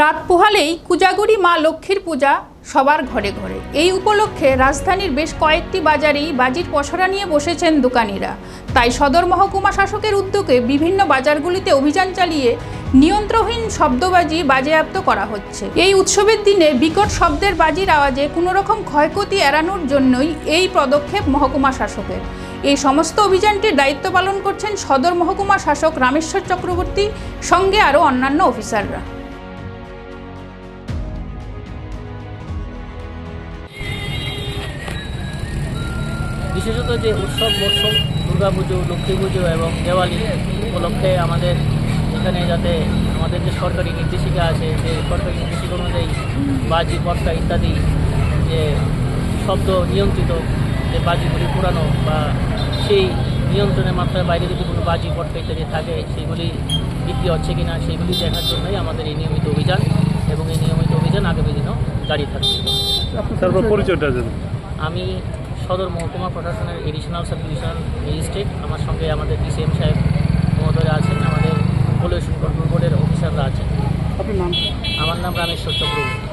রাত পোহালেই কুজাগুড়ি মা লক্ষ্মীর পূজা সবার ঘরে ঘরে। এই উপলক্ষে রাজধানীর বেশ কয়েকটি বাজারেই বাজির পসরা নিয়ে বসেছেন দোকানিরা। তাই সদর মহকুমা শাসকের উদ্যোগে বিভিন্ন বাজারগুলিতে অভিযান চালিয়ে নিয়ন্ত্রণহীন শব্দবাজি বাজেয়াপ্ত করা হচ্ছে। এই উৎসবের দিনে বিকট শব্দের বাজির আওয়াজে কোনোরকম ক্ষয়ক্ষতি এড়ানোর জন্যই এই পদক্ষেপ মহকুমা শাসকের। এই সমস্ত অভিযানটির দায়িত্ব পালন করছেন সদর মহকুমা শাসক রামেশ্বর চক্রবর্তী, সঙ্গে আরও অন্যান্য অফিসাররা। বিশেষত যে উৎসব মরশুম দুর্গা পুজো লক্ষ্মী পুজো এবং দেওয়ালি উপলক্ষে আমাদের এখানে যাতে আমাদের যে সরকারি নির্দেশিকা আছে যে সরকারি নির্দেশিকা অনুযায়ী বাজি পটকা ইত্যাদি যে শব্দ নিয়ন্ত্রিত যে বাজিগুলি পুরানো বা সেই নিয়ন্ত্রণের মাত্রার বাইরে যদি কোনো বাজি পটকা ইত্যাদি থাকে সেগুলি বিক্রি হচ্ছে কিনা সেগুলি দেখার জন্যই আমাদের এই নিয়মিত অভিযান এবং এই নিয়মিত অভিযান আগামী দিনও জারি থাকবে। পরিচয়টা আমি সদর মহকুমা প্রশাসনের এডিশনাল সাব ডিভিশনাল ম্যাজিস্ট্রেট আমার সঙ্গে আমাদের ডিসিএম সাহেব মহোদয় আছেন আমাদের পলিউশন কন্ট্রোল বোর্ডের অফিসাররা আছেন। আপনার নাম আমার নাম রামেশ্বর চক্রবর্তী।